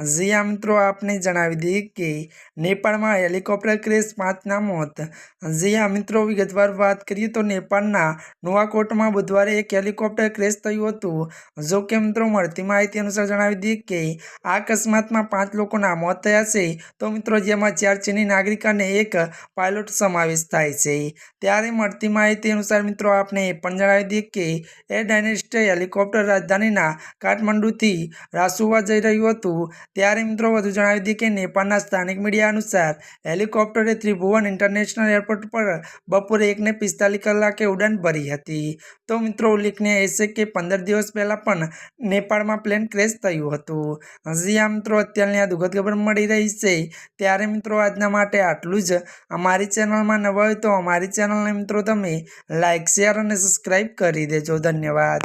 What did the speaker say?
જીયા મિત્રો, આપને જણાવી દઈએ કે નેપાળમાં હેલિકોપ્ટર ક્રેશ પાંચના મોત. જીયા મિત્રો, વિગતવાર વાત કરીએ તો નેપાળના નુવાકોટમાં બુધવારે એક હેલિકોપ્ટર ક્રેશ થયું હતું. જો કે મિત્રો, મળતી માહિતી અનુસાર જણાવી દઈએ કે આ અકસ્માતમાં પાંચ લોકોના મોત થયા છે. તો મિત્રો, જેમાં ચાર ચીની નાગરિક અને એક પાયલોટ સમાવેશ થાય છે. ત્યારે મળતી માહિતી અનુસાર મિત્રો, આપને એ પણ જણાવી દઈએ કે એર ડાયનેસ્ટ હેલિકોપ્ટર રાજધાનીના કાઠમંડુથી રાસુવા જઈ રહ્યું હતું. ત્યારે મિત્રો વધુ જણાવી દઈએ કે નેપાળના સ્થાનિક મીડિયા અનુસાર હેલિકોપ્ટરે ત્રિભુવન ઇન્ટરનેશનલ એરપોર્ટ પર બપોરે એકને પિસ્તાલીસ કલાકે ઉડાન ભરી હતી. તો મિત્રો ઉલ્લેખનીય એ કે પંદર દિવસ પહેલાં પણ નેપાળમાં પ્લેન ક્રેશ થયું હતું. હજી આ મિત્રો અત્યારની આ દુઃખદ ખબર મળી રહી છે. ત્યારે મિત્રો આજના માટે આટલું જ. અમારી ચેનલમાં નવા હોય તો અમારી ચેનલને મિત્રો તમે લાઇક શેર અને સબસ્ક્રાઈબ કરી દેજો. ધન્યવાદ.